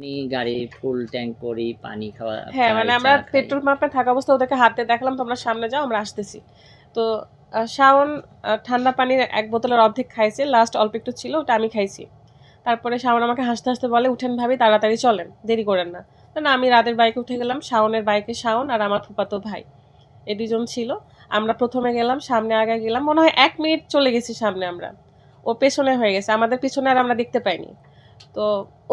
আমি গাড়ি full tank করি পানি খাওয়া হ্যাঁ মানে আমরা পেট্রোল পাম্পে থাকা অবস্থা ওদেরকে হাতে দেখালাম তোমরা সামনে যাও আমরা আসতেছি। তো শাওন ঠান্ডা পানির এক বোতলের অর্ধেক খাইছে লাস্ট অল্প একটু ছিল ওটা আমি খাইছি। তারপরে শাওন আমাকে হাসতে হাসতে বলে উঠেন ভাবি তাড়াতাড়ি চলেন দেরি করেন না। না আমি রাতের বাইকে উঠে গেলাম শাওনের বাইকে শাওন আর আমার ফুপাতো ভাই এ দুজন ছিল। আমরা প্রথমে গেলাম সামনে আগে গেলাম মনে হয় এক মিনিট চলে গেছি সামনে আমরা। ও পেছনে হয়ে গেছে আমাদের পেছনে আর আমরা দেখতে পাইনি। তো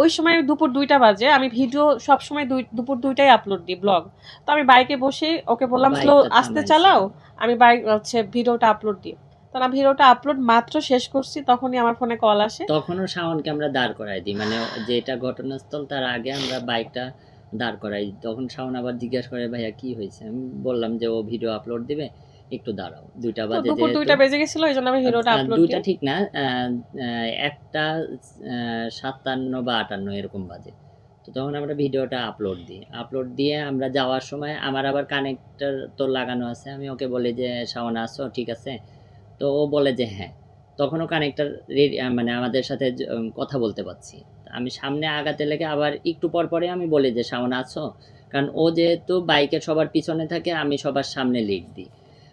ওই সময় দুপুর দুইটা বাজে আমি ভিডিও সব সময় দুই দুপুর দুইটাই আপলোড দিই ব্লগ তো আমি বাইকে বসে ওকে বললাম স্লো আস্তে চালাও? আমি বাইক হচ্ছে ভিডিওটা আপলোড দিই। তো আমি ভিডিওটা আপলোড মাত্র শেষ করছি তখনই আমার ফোনে কল আসে। তখনও শাওনকে আমরা দাঁড় করাই দিই মানে যেটা ঘটনাস্থল তার আগে আমরা বাইকটা দাঁড় করাই তখন শাওন আবার জিজ্ঞাসা করে ভাইয়া কি হয়েছে? আমি বললাম যে ও ভিডিও আপলোড দিবে একটু দাঁড়াও। দুইটা বাজে দুপুর দুইটা বেজে গেছিল এই জন্য আমি আহ, আপলোড দুইটা ঠিক না একটা সাতান্ন বা আটান্ন এরকম বাজে। তো তখন আমরা ভিডিওটা আপলোড দিই। আপলোড দিয়ে আমরা যাওয়ার সময় আমার আবার কানেক্টর তো লাগানো আছে। আমি ওকে বলি যে শাওন আসো ঠিক আছে? তো ও বলে যে হ্যাঁ। তখনও কানেক্টর মানে আমাদের সাথে কথা বলতে পারছি। আমি সামনে আগাতে লেগে আবার একটু পর পরে আমি বলি যে শাওন আসো। কারণ ও যেহেতু বাইকের সবার পিছনে থাকে আমি সবার সামনে লিড দিই।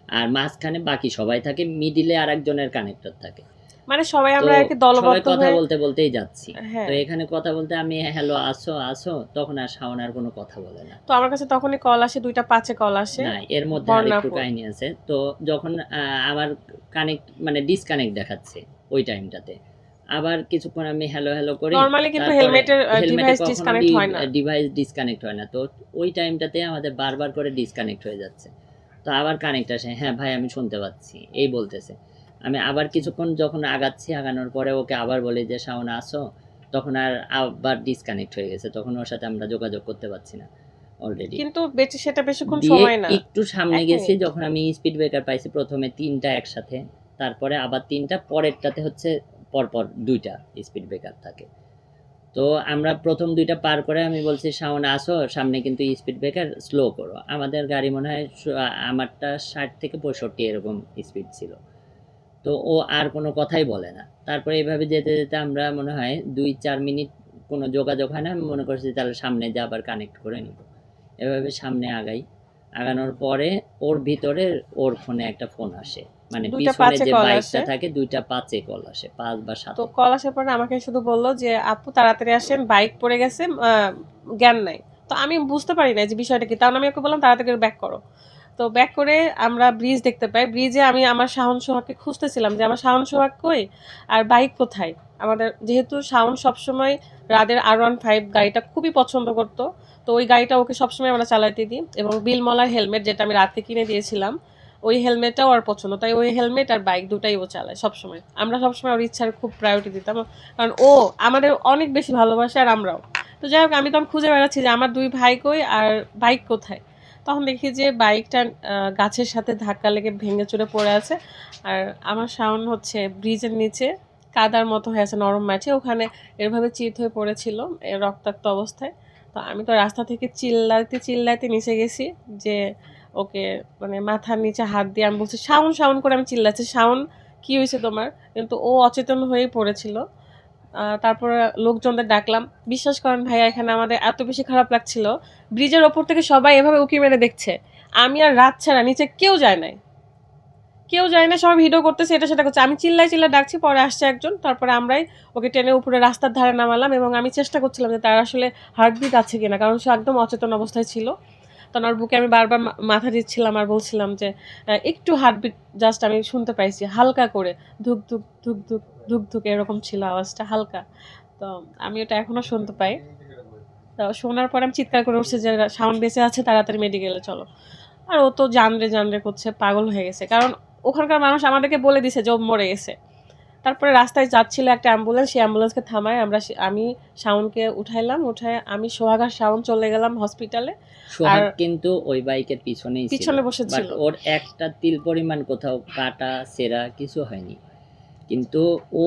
আর মাঝখানে বাকি সবাই থাকে মিডিলে আর একজনের কানেক্টর থাকে। মানে সবাই আমরা তো আর কি সবাই দলবদ্ধ কথা বলতে বলতেই যাচ্ছি। হ্যাঁ। তো এখানে কথা বলতে আমি হ্যালো আসো আসো তখন আর শাওন আর কোনো কথা বলে না। তো আমার কাছে তখনই কল আসে দুইটা পাঁচে কল আসে। না এর মধ্যে একটু কাহিনী আছে। তো যখন আমার কানেক্ট মানে ডিসকানেক্ট দেখাচ্ছে ওই টাইমটাতে আবার কিছুক্ষণ আমি হ্যালো হ্যালো করি। নরমালি কিন্তু হেলমেটের ডিভাইস ডিসকানেক্ট হয় না। ডিভাইস ডিসকানেক্ট হয় না। তো ওই টাইমটাতে আমাদের বারবার করে ডিসকানেক্ট হয়ে যাচ্ছে। তো আবার কানেক্ট আসে হ্যাঁ ভাই আমি শুনতে পাচ্ছি এই বলতেছে। আমি আবার কিছুক্ষণ যখন আগাচ্ছি আগানোর পরে ওকে আবার বলি যে শাওন আসো। তখন আর আবার ডিসকানেক্ট হয়ে গেছে তখন ওর সাথে আমরা যোগাযোগ করতে পারছি না অলরেডি কিন্তু বেশি সেটা বেশিক্ষণ সময় না। একটু সামনে গেছি যখন আমি স্পিড ব্রেকার পাইছি প্রথমে তিনটা একসাথে তারপরে আবার তিনটা পরেরটাতে হচ্ছে পরপর দুইটা স্পিড ব্রেকার থাকে। তো আমরা প্রথম দুইটা পার করে আমি বলছি সামনে আসো, সামনে কিন্তু স্পিড ব্রেকার স্লো করো। আমাদের গাড়ি মনে হয় আমারটা ষাট থেকে পঁয়ষট্টি এরকম স্পিড ছিল। তো ও আর কোনো কথাই বলে না। তারপরে এইভাবে যেতে যেতে আমরা মনে হয় দুই চার মিনিট কোনো যোগাযোগ হয় না, আমি মনে করছি তাহলে সামনে যা আবার কানেক্ট করে নিব। এভাবে সামনে আগাই। আগানোর পরে ওর ভিতরে ওর ফোনে একটা ফোন আসে। মানে পিছনে যে বাইকটা থাকে দুইটা পাঁচে কল আসে পাঁচ বা সাত। তো কল আসার পরে আমাকে শুধু বলল যে আপু তাড়াতাড়ি আসেন বাইক পড়ে গেছে জ্ঞান নাই। তো আমি বুঝতে পারি না যে বিষয়টা কি আমি ওকে বললাম তাড়াতাড়ি ব্যাক করো। তো ব্যাক করে আমরা ব্রিজ দেখতে পাই। ব্রিজে আমি আমার শাহন সোহাগকে খুঁজতেছিলাম যে আমার শাহন সোহাগ কই আর বাইক কোথায়? আমাদের যেহেতু শাওন সবসময় রাদের আর ওয়ান ফাইভ গাড়িটা খুবই পছন্দ করতো তো ওই গাড়িটা ওকে সবসময় আমরা চালাতে দিই এবং বিলমলার হেলমেট যেটা আমি রাতে কিনে দিয়েছিলাম ওই হেলমেটটাও আর পছন্দ, তাই ওই হেলমেট আর বাইক দুটাই ও চালায় সবসময়। আমরা সবসময় ওর ইচ্ছার খুব প্রায়োরিটি দিতাম, কারণ ও আমাদের অনেক বেশি ভালোবাসে আর আমরাও। তো যাই হোক, আমি তখন খুঁজে বেড়াচ্ছি যে আমার দুই ভাই কই আর বাইক কোথায়। তখন দেখি যে বাইকটা গাছের সাথে ধাক্কা লেগে ভেঙে চুরে পড়ে আছে। আর আমার সাউন্ড হচ্ছে ব্রিজের নিচে, কাদার মতো হয়ে আছে, নরম মাঠে। ওখানে এরভাবে চিত হয়ে পড়েছিল রক্তাক্ত অবস্থায়। তো আমি তো রাস্তা থেকে চিল্লাতে চিল্লাতে নিচে গেছি যে ওকে মানে মাথার নিচে হাত দিয়ে আমি বলছি সাউন্ড সাউন্ড করে আমি চিল্লাচ্ছি। সাউন্ড কি হয়েছে তোমার? কিন্তু ও অচেতন হয়েই পড়েছিল। তারপরে লোকজনদের ডাকলাম, বিশ্বাস করেন ভাইয়া, এখানে আমাদের এত বেশি খারাপ লাগছিল। ব্রিজের ওপর থেকে সবাই এভাবে উকি মেরে দেখছে। আমি আর রাত ছাড়া নিচে কেউ যায় নাই। কেউ যায় না সবাই ভিডিও করতেছে, এটা সেটা করছে। আমি চিল্লাই চিল্লাই ডাকছি, পরে আসছে একজন। তারপরে আমরাই ওকে টেনে উপরে রাস্তার ধারে নামালাম এবং আমি চেষ্টা করছিলাম যে তার আসলে হার্টবিট আছে কিনা, কারণ সে একদম অচেতন অবস্থায় ছিল। তখন ওর বুকে আমি বারবার মাথা দিচ্ছিলাম আর বলছিলাম যে একটু হার্টবিট জাস্ট আমি শুনতে পাইছি, হালকা করে, ধুক ধুক ধুক ধুক ধুক ধুক এরকম ছিল আওয়াজটা, হালকা। তো আমি ওটা এখনও শুনতে পাই। তো শোনার পর আমি চিৎকার করে উঠছি যে, সাউন্ড বেঁচে আছে, তাড়াতাড়ি মেডিকেলে চলো। আর ও তো জানরে জানরে করছে, পাগল হয়ে গেছে। কারণ ওখানকার মানুষ আমাদেরকে বলে দিছে যে, ও মরে গেছে। তারপরে রাস্তায় যাচ্ছিল একটা অ্যাম্বুলেন্স সেই অ্যাম্বুলেন্সকে থামায় আমরা আমি শাওনকে উঠাইলাম উঠায় আমি সোহাগার শাওন চলে গেলাম হসপিটালে সোহাগ আর- কিন্তু ওই বাইকের পিছনেই পিছনে বসে ছিল ওর একটা তিল পরিমাণ কোথাও কাটা সেরা কিছু হয়নি। কিন্তু ও